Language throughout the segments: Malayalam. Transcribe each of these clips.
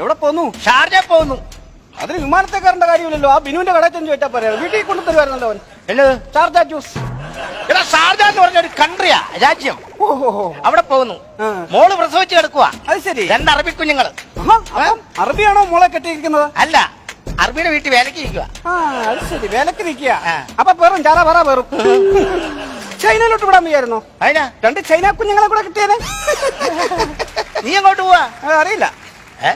എവിടെ പോന്നു? ഷാർജ പോന്നു. അതിന് വിമാനത്തെ കയറേണ്ട കാര്യമില്ലല്ലോ. ആ ബിനുവിന്റെ കടയിൽ ചെന്ന് ചോദിച്ചാൽ പറയാം വീട്ടിൽ കൊണ്ടു തരുമായിരുന്നല്ലോ അവൻ. എന്നത്? Sharjah juice. എടാ ഷാർജ എന്ന് പറഞ്ഞ ഒരു കൺട്രിയാ രാജ്യം. ഓഹോ. അവിടെ പോകുന്നു. മോൾ പ്രസവിച്ച് കിടക്കുക അത് ശരി. രണ്ട് അറബി കുഞ്ഞുങ്ങൾ അറബിയാണോ മോളെ കെട്ടിയിരിക്കുന്നത്? അല്ല അറബിയുടെ വീട്ടിൽ വേലക്ക് ഇരിക്കുക ആ അത് ശരി. വേലക്ക് നിൽക്കുക. അപ്പൊ പേറും ചാറ പറ പേറും. ചൈനയിലോട്ട് വിടാൻ വയ്യായിരുന്നോ? അതിനാ? രണ്ട് ചൈന കുഞ്ഞുങ്ങളെ കൂടെ കിട്ടിയത് നീ അങ്ങോട്ട് പോവാ? അറിയില്ല. ഏ?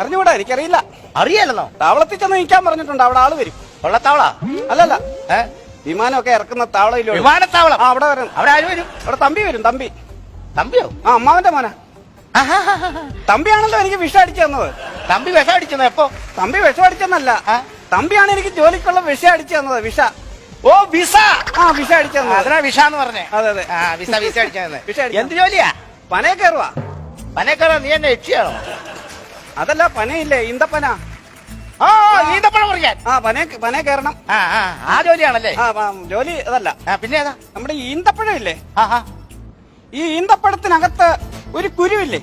അറിഞ്ഞുകൂടാ എനിക്കറിയില്ല. അറിയാലോ? താവളത്തിൽ ചെന്ന് നിൽക്കാൻ പറഞ്ഞിട്ടുണ്ട് അവിടെ ആൾ വരും. കൊള്ളത്താവള? അല്ലല്ല. ഏ? വിമാനമൊക്കെ ഇറക്കുന്ന താവളയിലോ വിമാനത്താവളം? അവിടെ വരും. അവിടെ ആര് വരും? അവിടെ തമ്പി വരും തമ്പി. തമ്പിയോ? ആ അമ്മാവന്റെ മോനാ. തമ്പിയാണല്ലോ എനിക്ക് വിഷം അടിച്ചു തന്നത്. തമ്പി വിഷം അടിച്ചത് എപ്പോ? തമ്പി വിഷം അടിച്ചെന്നല്ല? തമ്പിയാണ് എനിക്ക് ജോലിക്കുള്ള വിഷ അടിച്ചു തന്നത് വിഷ. ഓ വിസ! ആ വിഷ അടിച്ചു തന്നത്. അതിനാ വിഷ എന്ന് പറഞ്ഞേ. അതെ അതെ. ആ വിസ വിസ അടിച്ചു. എന്ത് ജോലിയാ? പനയെ കയറുവാ. പനേക്കാള നീ എന്നെ യക്ഷിയാണോ? അതല്ല പനയില്ലേ? ഈന്തപ്പന. ആ ആ കയറണം. ആ ആ ആ ജോലിയാണല്ലേ? ആ ആ, ജോലി അതല്ല. ആ പിന്നെ ഏതാ നമ്മുടെ ഈ ഈന്തപ്പഴം ഇല്ലേ ആ ആ. ഈ ഈന്തപ്പഴത്തിനകത്ത് ഒരു കുരുവില്ലേ?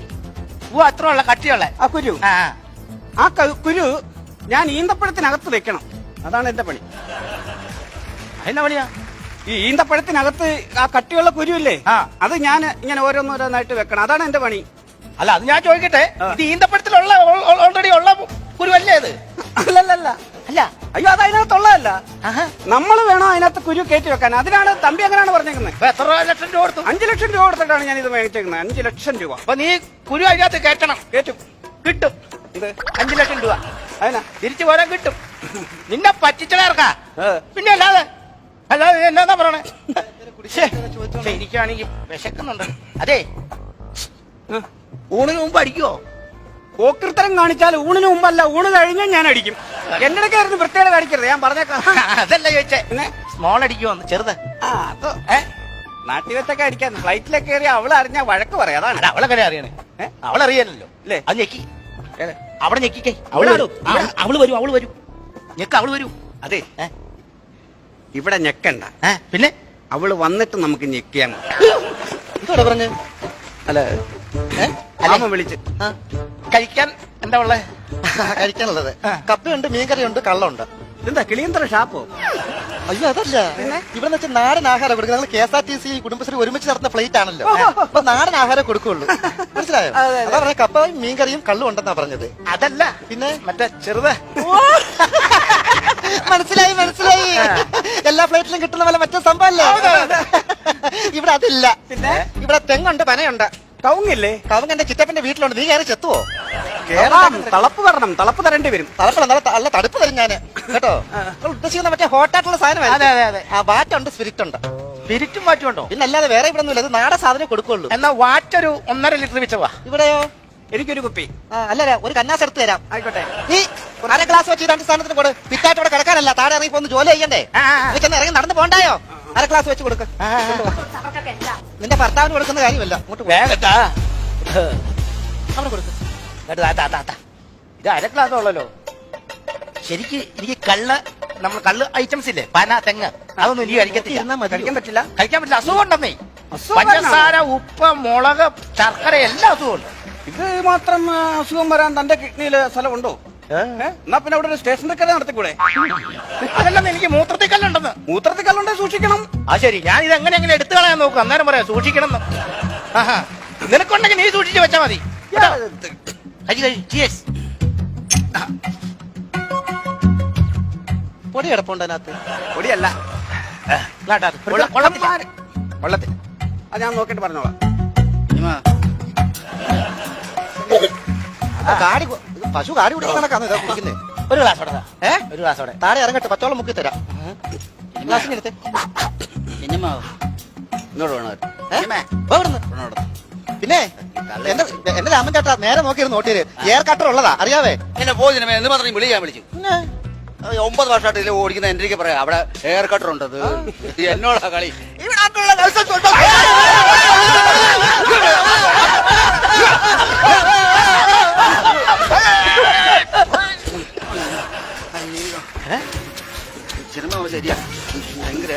ഓ അത്ര ഉള്ള കട്ടിയുള്ള. ആ കുരു. ആ ആ. ആ ക- കുരു ഞാൻ ഈന്തപ്പഴത്തിനകത്ത് വെക്കണം. അതാണ് എന്റെ പണി. അതിന്റെ പണിയാ? ഈ ഈന്തപ്പഴത്തിനകത്ത് ആ കട്ടിയുള്ള കുരുവില്ലേ? ആ. അത് ഞാൻ ഇങ്ങനെ ഓരോന്നോരോന്നായിട്ട് വെക്കണം. അതാണ് എന്റെ പണി. അല്ല അത് ഞാൻ ചോദിക്കട്ടെ. ഇത് ഈന്തപ്പഴത്തിലുള്ള ഓൾറെഡി ഉള്ള കുരുവല്ലേ അത്? അല്ലല്ലല്ല. അല്ല. അയ്യോ അത് അതിനകത്തുള്ളതല്ല. ആഹാ. നമ്മൾ വേണം അതിനകത്ത് കുരു കയറ്റി വെക്കാൻ? അതിനാണ് തമ്പി അങ്ങനെയാണ് പറഞ്ഞേക്കുന്നത് എത്ര ലക്ഷം രൂപ കൊടുത്തു? അഞ്ചു ലക്ഷം രൂപ കൊടുത്തിട്ടാണ് ഞാൻ ഇത് മേടിച്ചേക്കുന്നത് അഞ്ചു ലക്ഷം രൂപ. അപ്പൊ നീ കുരു അതിനകത്ത് കയറ്റണം. കയറ്റും. കിട്ടും. ഇത് അഞ്ചു ലക്ഷം രൂപ. അതിനാ? തിരിച്ചു പോരാൻ കിട്ടും. നിന്നെ പറ്റിച്ചടർക്കാ പിന്നെ അല്ലാതെ? അല്ലാതെ എന്നാ പറയണേ? എനിക്കാണെങ്കിൽ വിശക്കുന്നുണ്ട്. അതെ. ഊണിന് മുമ്പ് അടിക്കുവോ? പോക്കൃത്തരം കാണിച്ചാൽ ഊണിന് മുമ്പല്ല ഊണ് കഴിഞ്ഞാൽ ഞാൻ അടിക്കും. എന്റെ ഇടയ്ക്കായിരുന്നു പ്രത്യേകത കാണിക്കരുത് ഞാൻ പറഞ്ഞേക്കാം. അതല്ല ചോദിച്ചേ. സ്മോൾ അടിക്കുവോ ചെറുത്? ആ അത് ഏ? നാട്ടിൽ വെച്ചൊക്കെ അടിക്കാൻ ഫ്ലൈറ്റിലൊക്കെ കയറി അവൾ അറിഞ്ഞാ വഴക്ക് പറയാം അതാണ്. അവളെ കാര്യം അറിയണേ? അവളറിയാലല്ലോ അല്ലേ അത് ഞെക്കി. അവിടെ ഞെക്കിക്കേ. അവൾ അവൾ വരും അവൾ വരും. ഞെക്ക അവൾ വരും. അതെ? ഇവിടെ ഞെക്കണ്ട. പിന്നെ? അവൾ വന്നിട്ട് നമുക്ക് ഞെക്കിയാ മതി. പറഞ്ഞ്? അല്ല ഏ? വിളിച്ച്. കഴിക്കാൻ എന്താ ഉള്ളത് കഴിക്കാനുള്ളത്. കപ്പയുണ്ട് മീൻകറിയുണ്ട് കള്ളുണ്ട് എന്താ കിളിയന്തര ഷാപ്പോ? അയ്യോ അതല്ല. ഇവിടെ വെച്ച് നാടൻ ആഹാരം കൊടുക്കുന്നത്. നിങ്ങൾ K S R T C Kudumbashree ഒരുമിച്ച് നടത്തുന്ന ഫ്ലൈറ്റ് ആണല്ലോ. അപ്പൊ നാടൻ ആഹാരം കൊടുക്കുള്ളൂ. മനസ്സിലായോ. അതാ പറഞ്ഞ കപ്പയും മീൻകറിയും കള്ളും ഉണ്ടെന്നാ പറഞ്ഞത്. അതല്ല. പിന്നെ? മറ്റേ ചെറുത്. മനസ്സിലായി മനസ്സിലായി. എല്ലാ ഫ്ലൈറ്റിലും കിട്ടുന്ന പോലെ മറ്റേ സംഭവല്ലേ? ഇവിടെ അതില്ല. പിന്നെ? ഇവിടെ തെങ്ങുണ്ട് പനയുണ്ട്. കവുങ്ങില്ലേ? കവുങ്ങ് എന്റെ ചിറ്റപ്പന്റെ വീട്ടിലുണ്ട്. നീ കയറി ചെത്തുവോ? കേറാം തളപ്പ് വരണം. തളപ്പ് തരേണ്ടി വരും. തളപ്പല്ല നല്ല നല്ല തടുപ്പ് തരും ഞാൻ. കേട്ടോ? നിങ്ങൾ ഉദ്ദേശിക്കുന്ന മറ്റേ ഹോട്ടായിട്ടുള്ള അതെ സാധനം അതെ അതെ ആ ബാറ്റുണ്ട് സ്പിരിറ്റ് ഉണ്ട് സ്പിരിറ്റും മാറ്റുണ്ടോ പിന്നെ അല്ലാതെ വേറെ ഇവിടെ ഒന്നുമില്ല. ഇത് നാടൻ സാധനം കൊടുക്കുള്ളൂ. എന്നാ വാറ്റൊരു ഒന്നര ലിറ്റർ വെച്ചവാ ഇവിടെയോ? എനിക്കൊരു കുപ്പി. ആ അല്ല ഒരു കന്നാസ് എടുത്ത് തരാം. ആയിക്കോട്ടെ. നീ അര ഗ്ലാസ് വെച്ച് രണ്ട് സ്ഥാനത്തിന് കൊടു പിറ്റായിട്ട് ഇവിടെ കിടക്കാനല്ല. താഴെ ഇറങ്ങി പോന്ന് ജോലി ചെയ്യണ്ടേ? ആ, ആ, ആ. നീ ചെന്ന് ഇറങ്ങി നടന്ന് പോണ്ടായോ? അര ക്ലാസ് വെച്ച് കൊടുക്ക. നിന്റെ ഭർത്താവിന് കൊടുക്കുന്ന കാര്യമല്ല. അങ്ങോട്ട് അവിടെ കൊടുക്ക്. ഇത് അര ക്ലാസ് ഉള്ളല്ലോ. ശരിക്ക് എനിക്ക് കള്ള് നമ്മൾ കള്ള് ഐറ്റംസ് ഇല്ലേ? പന തെങ്ങ്. അതൊന്നും എനിക്ക് കഴിക്കത്തില്ല. കഴിക്കാൻ പറ്റില്ല. കഴിക്കാൻ പറ്റില്ല. അസുഖം വരണോ? പഞ്ചസാര ഉപ്പ് മുളക് ശർക്കര എല്ലാ അസുഖം ഉണ്ട്. ഇത് മാത്രം അസുഖം വരാൻ തന്റെ കിഡ്നിയിൽ സ്ഥലമുണ്ടോ? എന്നാ പിന്നെ അവിടെ ഒരു സ്റ്റേഷൻ കഥ നടത്തിക്കൂടെ? അതല്ലെന്ന് എനിക്ക് മൂത്രത്തിൽ കല്ലുണ്ടെന്ന്. മൂത്രത്തിൽ കല്ലുണ്ടെ സൂക്ഷിക്കണം. ആ ശരി. ഞാൻ ഇത് എങ്ങനെ എങ്ങനെ എടുത്തു കളയാൻ നോക്കും. അന്നേരം പറയാം സൂക്ഷിക്കണം. ആഹാ. നിനക്കുണ്ടെങ്കിൽ നീ സൂക്ഷിച്ച് വെച്ചാ മതി. പൊടി കിടപ്പുണ്ട് അതിനകത്ത്. പൊടിയല്ല. വെള്ളത്തിൽ അത്. ഞാൻ നോക്കിയിട്ട് പറഞ്ഞോളാം. ആ, കാടി പശു കാടി കുടിക്കാൻ കണക്കാണ് ഇതാ കുടിക്കുന്നേ ഒരു ഗ്ലാസ് ഓടെ ഏ? ഒരു ഗ്ലാസ് ഓടെ താഴെ ഇറങ്ങട്ടെ പച്ചവെള്ളം മുക്കി തരാം. ഗ്ലാസ് എടുത്തേ. പിന്നെ? എന്റെ എന്റെ രാമൻ ചേട്ടാ നേരെ നോക്കിയിരുന്നു നോട്ടിയത് എയർ കട്ടർ ഉള്ളതാ അറിയാവേ? എന്നെ പോയി എന്ന് മാത്രം വിളി ഞാൻ വിളിച്ചു ഒമ്പത് വർഷമായിട്ട് ഇതിൽ ഓടിക്കുന്ന എന്റെ പറയാം. അവിടെ എയർ കട്ടർ ഉണ്ടത് അത്. എന്നോടാ കളി. സിനിമ ശരിയാ ഭയങ്കര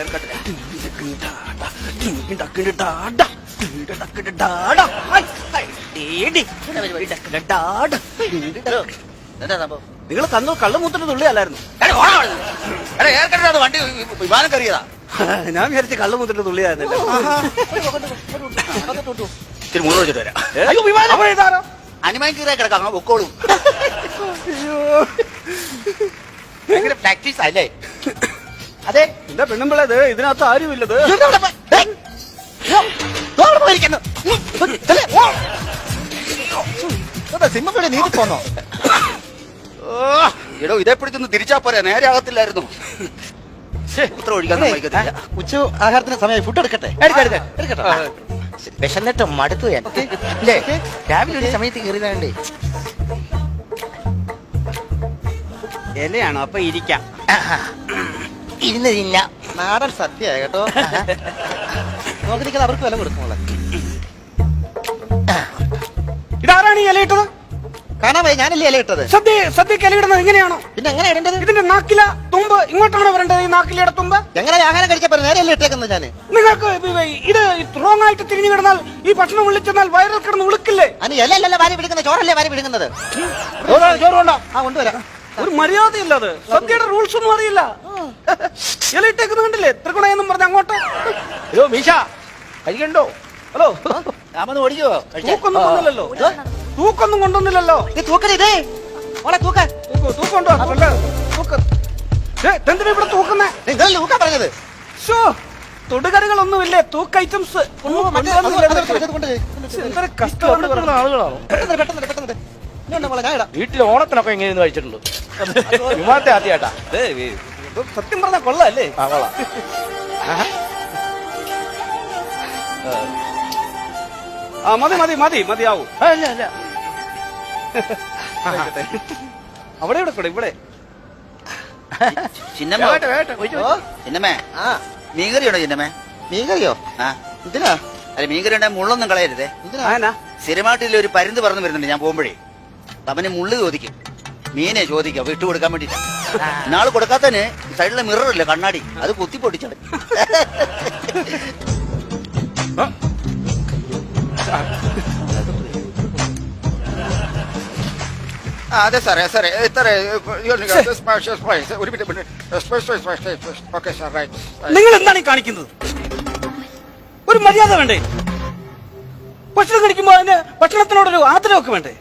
നിങ്ങൾ തന്നു കള്ളു മുത്തിട്ട് തുള്ളിയല്ലായിരുന്നു അല്ലായിരുന്നു വണ്ടി വിമാനം കറിയതാ ഞാൻ വിചാരിച്ച കള്ളു മുത്തിട്ട് തുള്ളിയായിരുന്നില്ല. മുഴുവൻ വെച്ചിട്ട് വരാം. കീറിയ കിടക്കാം അങ്ങ് പൊക്കോളും. ഭയങ്കര പ്രാക്ടീസ് അല്ലേ? അതെ. എന്റെ പെണ്ണുമ്പിള ഇത് ഇതിനകത്ത് ആരുമില്ലത് സിമ്മ നീതി പോന്നോ? എടോ ഇതേ പിടിച്ചൊന്ന് തിരിച്ചാ പോരാ നേരെ ആകത്തില്ലായിരുന്നു. ഉച്ച ആഹാരത്തിന്റെ സമയം ഫുഡ് എടുക്കട്ടെ? എടുക്കട്ടെ എടുക്ക. എടുക്കട്ടെ. വിശന്നിട്ട് മടുത്തു ഞാൻ. അല്ലേ രാവിലെ ഒരു സമയത്ത് കയറിയതാണ്ട് ഇലയാണോ അപ്പൊ ഇരിക്കാം. ഇരുന്ന് തിന്ന. നാടൻ സദ്യ കേട്ടോ. നോക്കി അവർക്ക് വില കൊടുക്കുമോളെ ഇതാരാണ് ഈ ഇലയിട്ടത് കാണാൻ പോയി ഞാനല്ലേ ഇല ഇട്ടത്? സദ്യ സദ്യക്ക് ഇലയിടുന്നത് എങ്ങനെയാണോ പിന്നെ എങ്ങനെ ഇടേണ്ടത്? ഇതിന്റെ നാക്കില തുമ്പ് ഇങ്ങോട്ടാണോ വരേണ്ടത് ഈ നാക്കിലയുടെ തുമ്പ്? എങ്ങനെ ആഹാരം കഴിക്കാൻ പറ്റും നേരെ അല്ലേ ഇട്ടേക്കുന്നത് ഞാൻ നിങ്ങൾക്ക് ഇത് റോങ് ആയിട്ട് തിരിഞ്ഞു കിടന്നാൽ ഈ ഭക്ഷണം വിളിച്ചെന്നാൽ വയറിൽ കിടന്ന് ഉളുക്കില്ലേ? അതിന് ഇല അല്ലല്ലോ വാരി പിടിക്കുന്നത് ചോറല്ലേ വാരി പിടിക്കുന്നത്? ചോറുണ്ടോ ആ കൊണ്ടുവരാം. ഒരു മര്യാദയില്ല അത്. സദ്യയുടെ റൂൾസ് ഒന്നും അറിയില്ല. ഇലയിട്ടേക്കുന്നു കണ്ടില്ലേ? ത്രികുണയെന്നും പറഞ്ഞ അങ്ങോട്ട്. അയ്യോ മീശ. കഴിക്കണ്ടോ? ഹലോ. രാമന് ഓടിക്കോ തൂക്കൊന്നും കൊണ്ടില്ലല്ലോ തൂക്കൊന്നും കൊണ്ടൊന്നില്ലല്ലോ നീ തൂക്കണ ഇതേ മോളെ തൂക്ക. തൂക്ക് തൂക്കുണ്ടോ? അല്ല തൂക്ക് എന്തിനാ ഇവിടെ തൂക്കുന്നേ? നിങ്ങൾ തൂക്കാൻ പറഞ്ഞത്. ഷോ തൊടുകറികളൊന്നുമില്ലേ? തൂക്ക് ഐറ്റംസ് കൊണ്ടുവന്നില്ലല്ലോ. ആളുകളാണോ? വീട്ടിൽ ഓണത്തിനൊക്കെ എങ്ങനെയെന്ന് കഴിച്ചിട്ടുണ്ട് വിമാനത്തെ ആദ്യമായിട്ടാ സത്യം പറഞ്ഞ കൊള്ളല്ലേ? ആ കൊള്ളാം. ആ മതി മതി മതി മതിയാവൂ. അല്ല അല്ല അവിടെ ഇവിടെ കൂടെ? ഇവിടെ. ചിന്നമ്മ. വേട്ടെ, വേട്ടെ, ഒഴിച്ച് ഓ, ചിന്നമ്മേ. ആ. മീൻകറിയുണ്ടോ ചിന്നമ്മേ? മീൻ കറിയോ ആ. എന്തിനാ? അല്ല മീൻകറി ഉണ്ടെങ്കിൽ മുള്ളൊന്നും കളയരുതേ. എന്തിനാ? ആനാ സ്ഥിരമായിട്ടില്ല ഒരു പരുന്ത് പറന്ന് വരുന്നുണ്ട് ഞാൻ പോകുമ്പോഴേ. അവന് മുള്ള് ചോദിക്കും. മീനെ ചോദിക്കാം. വിട്ടു കൊടുക്കാൻ വേണ്ടിട്ട്. നാൾ കൊടുക്കാത്തന് സൈഡിലെ മിറർ ഇല്ല കണ്ണാടി? അത് കുത്തി പൊട്ടിച്ചത് അതെ സാറേ സാറേ. സാറേ ഒരു മിനിറ്റ് ഓക്കെ സാർ റൈറ്റ്. നിങ്ങൾ എന്താണ് ഈ കാണിക്കുന്നത്? ഒരു മര്യാദ വേണ്ടേ? ഭക്ഷണം കഴിക്കുമ്പോ അതിന് ഭക്ഷണത്തിനോടൊരു ആദരവൊക്കെ വേണ്ടേ?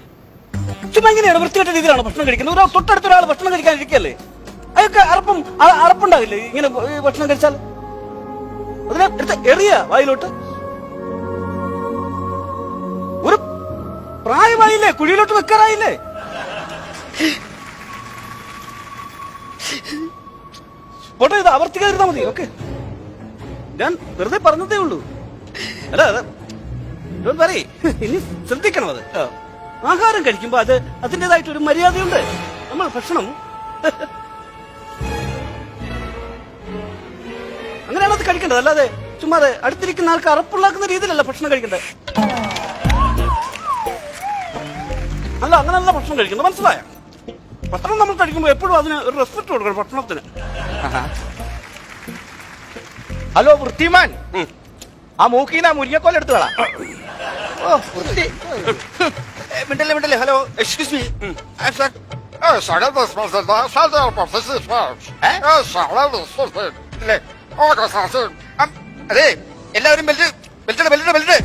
ചുമ്മാ എങ്ങനെയാണ് വൃത്തികെട്ട രീതിയിലാണ് ഭക്ഷണം കഴിക്കുന്നത്? ഒരു തൊട്ടടുത്ത ഒരാൾ ഭക്ഷണം കഴിക്കാൻ ഇരിക്കല്ലേ അതൊക്കെ അറപ്പം അറപ്പുണ്ടാവില്ലേ ഇങ്ങനെ ഭക്ഷണം കഴിച്ചാൽ? അതിനെ എടുത്ത് എറിയ വായിലോട്ട്. ഒരു പ്രായമായില്ലേ? കുഴിയിലോട്ട് വെക്കാറായില്ലേ? പോട്ടെ ഇത് ആവർത്തിക്കാതിരുന്നാ മതി. ഓക്കെ. ഞാൻ വെറുതെ പറഞ്ഞതേ ഉള്ളൂ. അല്ല ഡോണ്ട് വറി ഇനി ശ്രദ്ധിക്കണം അത്. ആഹാരം കഴിക്കുമ്പോ അത് അതിന്റെതായിട്ട് ഒരു മര്യാദയുണ്ട്. നമ്മൾ ഭക്ഷണം. അങ്ങനെയാണ് അത് കഴിക്കേണ്ടത്. അല്ലാതെ ചുമ്മാ അത് അടുത്തിരിക്കുന്ന ആൾക്ക് അറപ്പുള്ളാക്കുന്ന രീതിയിലല്ല ഭക്ഷണം കഴിക്കേണ്ടത്. അല്ല അങ്ങനെയല്ല ഭക്ഷണം കഴിക്കുന്നത് മനസ്സിലായ? ഭക്ഷണം നമ്മൾ കഴിക്കുമ്പോൾ എപ്പോഴും അതിന് ഒരു റെസ്പെക്ട് കൊടുക്കണം ഭക്ഷണത്തിന്. ഹലോ വൃത്തിമാൻ. ആ മൂക്കീന്ന് ആ മുരിങ്ങക്കോല എടുത്തു കളാ. ഓ വൃത്തി. മിണ്ടല്ലേ മിണ്ടല്ലേ. Hello excuse me sir. അതെ എല്ലാവരും ബെൽറ്റ് ബെൽറ്റ് ബെൽറ്റ്?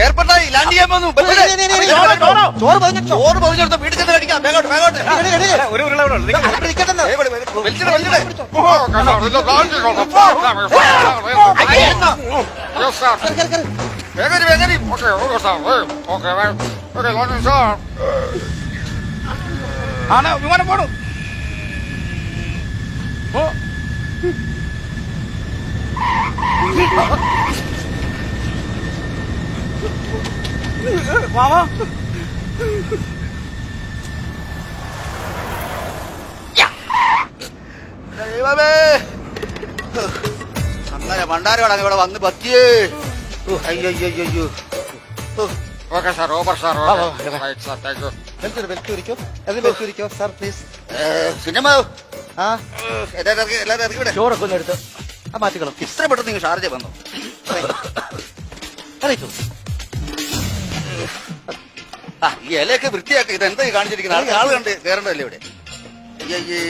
എയർപോർട്ടായി ലാൻഡ് ചെയ്യാൻ വന്നു ബെൽറ്റ് നീ, നീ, നീ, നീ, ചോറ്, ചോറ്, ചോറ് പൊതിഞ്ഞെടുത്ത് വീട്ടിൽ ചെന്ന് എടി, എടി, എടി. ഒരു ഉരുള ആണ് ഉണ്ട്. പോണു ഇവിടെ വാ, വാ. ദൈവമേ. അങ്ങനെ ഭണ്ഡാരമാണ് ഇവിടെ വന്ന് പത്തിയേ അയ്യോ ബെൽറ്റ് ഇരിക്കോ സാർ പ്ലീസ് സിനിമ? ആ? എല്ലാവരും ഇറക്കി എല്ലാവരും ഇറക്കി വിടേ ചോറൊക്കെ ഒന്ന് എടുത്ത് ആ മാറ്റിക്കോളൂ. ഇത്ര പെട്ടെന്ന് നിങ്ങൾ ഷാർജ വന്നു? അറിയിച്ചു ആ ഈ ഇലയൊക്കെ വൃത്തിയാക്കി ഇത് എന്താ ഈ കാണിച്ചിരിക്കുന്നത്? ആൾ കണ്ട് കേറണ്ടല്ലേ ഇവിടെ? അയ്യേ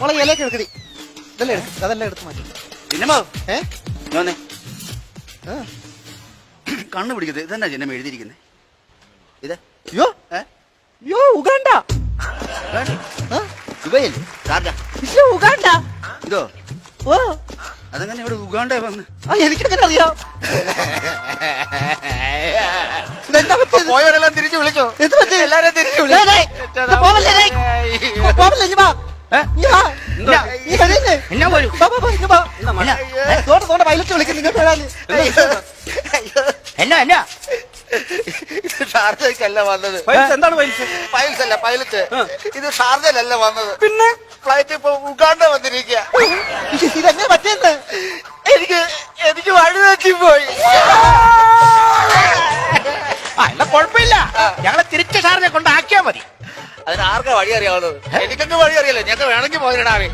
മോളെ ഇലയൊക്കെ എടുക്കടി. ഇതെല്ലാം എടുക്കും അതെല്ലാം എടുത്ത് മാറ്റി. ചിന്നമ്മ ഏ? ഞാനേ. കണ്ണു പിടിക്കുന്നത് ഇതെന്നാ ചിന്നമ്മ എഴുതിയിരിക്കുന്നത് ഇത്? അയ്യോ അയ്യോ ഉഗാണ്ട. ഷാർജ. അയ്യോ ഉഗാണ്ട. ഇതോ? ഓ. അതെങ്ങനെ ഇവിടെ ഉഗാണ്ട വന്ന് ആ എനിക്കങ്ങനെ അറിയാം ഇതെന്താ പറ്റിയത്? പോയവരെല്ലാം തിരിച്ചു വിളിച്ചോ എന്ത് പറ്റി? എല്ലാരും തിരിച്ചു ഡേയ്, ഇത് പോവല്ലേ, ഡേയ്? പോവല്ലേ, ഇങ്ങ് വാ. ഇങ്ങ് വാ. എന്താ? ഈ വരൂല്ലേ? എന്നാ പോലും വാ, വാ, വാ, ഇങ്ങ് വാ. എന്നാ? തോണ്ട, തോണ്ട, പൈലറ്റ് വിളിക്കുന്നു, ഇങ്ങോട്ട് വരാന്. എന്നാ എന്നാ ഇത് ഷാർജയ്ക്കല്ല വന്നത് എന്താണ് പൈൽസ് അല്ല പൈലറ്റ് ഇത് ഷാർജയിലല്ല വന്നത് പിന്നെ ഫ്ലൈറ്റ് ഇപ്പൊ ഉഗാണ്ട വന്നിരിക്കുക ഇതെങ്ങനെ പറ്റിയെന്ന് എനിക്ക് എനിക്ക് വഴി തെറ്റി പോയി. ആ എന്നാ കുഴപ്പമില്ല. ഞങ്ങളെ തിരിച്ച സാറിനെ കൊണ്ടാക്കിയാ മതി. അതിന് ആർക്കാ വഴി അറിയാവുന്നത്? എനിക്കൊക്കെ വഴി അറിയാലോ ഞങ്ങൾക്ക് വേണമെങ്കിൽ പോയിടാവേ